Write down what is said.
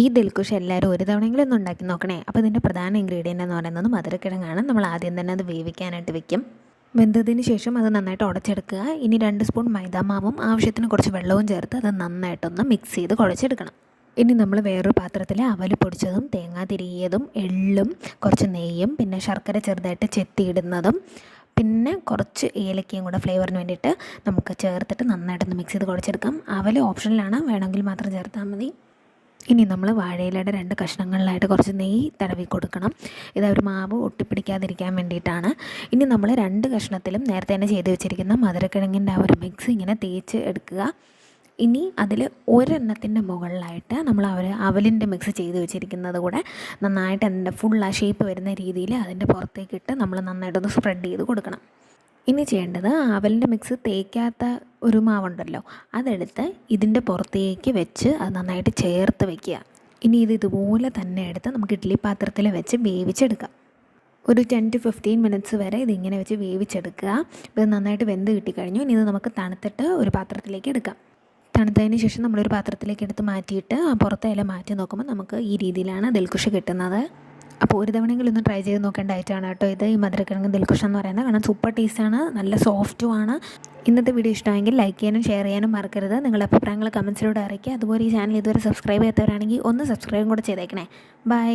ഈ ദിൽക്കുഷ് എല്ലാവരും ഒരു തവണയെങ്കിലും ഒന്ന് ഉണ്ടാക്കി നോക്കണേ. അപ്പോൾ ഇതിന്റെ പ്രധാന ഇൻഗ്രീഡിയന്റ് എന്ന് പറയുന്നത് മധുരക്കിഴങ്ങാണ്. നമ്മൾ ആദ്യം തന്നെ അത് വേവിക്കാനായിട്ട് വെക്കും. വെന്തതിന് ശേഷം അത് നന്നായിട്ട് ഉടച്ചെടുക്കുക. ഇനി രണ്ട് സ്പൂൺ മൈദാമാവും ആവശ്യത്തിന് കുറച്ച് വെള്ളവും ചേർത്ത് അത് നന്നായിട്ടൊന്ന് മിക്സ് ചെയ്ത് കുഴച്ചെടുക്കണം. ഇനി നമ്മൾ വേറൊരു പാത്രത്തിൽ അവൽ പൊടിച്ചതും തേങ്ങ തിരിയതും എള്ളും കുറച്ച് നെയ്യും പിന്നെ ശർക്കര ചെറുതായിട്ട് ചെത്തിയിടുന്നതും പിന്നെ കുറച്ച് ഏലക്കയും കൂടെ ഫ്ലേവറിന് വേണ്ടിയിട്ട് നമുക്ക് ചേർത്തിട്ട് നന്നായിട്ടൊന്ന് മിക്സ് ചെയ്ത് കുഴച്ചെടുക്കാം. അവൽ ഓപ്ഷനിലാണ് വേണമെങ്കിൽ മാത്രം ചേർത്താൽ മതി. ഇനി നമ്മൾ വാഴയിലയുടെ രണ്ട് കഷ്ണങ്ങളിലായിട്ട് കുറച്ച് നെയ്യ് തടവി കൊടുക്കണം. ഇത് അവർ മാവ് ഒട്ടിപ്പിടിക്കാതിരിക്കാൻ വേണ്ടിയിട്ടാണ്. ഇനി നമ്മൾ രണ്ട് കഷ്ണത്തിലും നേരത്തെ തന്നെ ചെയ്ത് വെച്ചിരിക്കുന്ന മധുരക്കിഴങ്ങിന്റെ ആ ഒരു മിക്സ് ഇങ്ങനെ തേച്ച് എടുക്കുക. ഇനി അതിൽ ഒരെണ്ണത്തിന്റെ മുകളിലായിട്ട് നമ്മൾ അവർ അവലിന്റെ മിക്സ് ചെയ്ത് വെച്ചിരിക്കുന്നത് കൂടെ നന്നായിട്ട് അതിന്റെ ഫുൾ ആ ഷേപ്പ് വരുന്ന രീതിയിൽ അതിന്റെ പുറത്തേക്കിട്ട് നമ്മൾ നന്നായിട്ടൊന്ന് സ്പ്രെഡ് ചെയ്ത് കൊടുക്കണം. ഇനി ചെയ്യേണ്ടത് അവലിന്റെ മിക്സ് തേക്കാത്ത ഒരു മാവുണ്ടല്ലോ. അതെടുത്ത് ഇതിന്റെ പുറത്തേക്ക് വെച്ച് അത് നന്നായിട്ട് ചേർത്ത് വയ്ക്കുക ഇനി ഇത് ഇതുപോലെ തന്നെ എടുത്ത് നമുക്ക് ഇഡ്ഡലി പാത്രത്തിൽ വെച്ച് വേവിച്ചെടുക്കാം. ഒരു ടെൻ ടു ഫിഫ്റ്റീൻ മിനിറ്റ്സ് വരെ ഇതിങ്ങനെ വെച്ച് വേവിച്ചെടുക്കുക. ഇത് നന്നായിട്ട് വെന്ത് കിട്ടിക്കഴിഞ്ഞു. ഇനി ഇത് നമുക്ക് തണുത്തിട്ട് ഒരു പാത്രത്തിലേക്ക് എടുക്കാം. തണുത്തതിന് ശേഷം നമ്മളൊരു പാത്രത്തിലേക്ക് എടുത്ത് മാറ്റിയിട്ട് ആ പുറത്തെ ഇല മാറ്റി നോക്കുമ്പോൾ നമുക്ക് ഈ രീതിയിലാണ് ദിൽക്കുഷ് കിട്ടുന്നത്. അപ്പോൾ ഒരു തവണയെങ്കിലും ഒന്ന് ട്രൈ ചെയ്ത് നോക്കേണ്ട ഐറ്റമാണ് കേട്ടോ ഇത്. ഈ മധുരക്കിഴങ്ങ് ദിൽക്കുഷ് എന്ന് പറയുന്നത് കാരണം സൂപ്പർ ടേസ്റ്റാണ് നല്ല സോഫ്റ്റുമാണ് ഇന്നത്തെ വീഡിയോ ഇഷ്ടമെങ്കിൽ ലൈക്ക് ചെയ്യാനും ഷെയർ ചെയ്യാനും മറക്കരുത്. നിങ്ങളുടെ അഭിപ്രായങ്ങൾ കമൻസിലൂടെ അറിയിക്കുക. അതുപോലെ ഈ ചാനൽ ഇതുവരെ സബ്സ്ക്രൈബ് ചെയ്യാത്തവരാണെങ്കിൽ ഒന്ന് സബ്സ്ക്രൈബും കൂടെ ചെയ്തേക്കണേ. ബൈ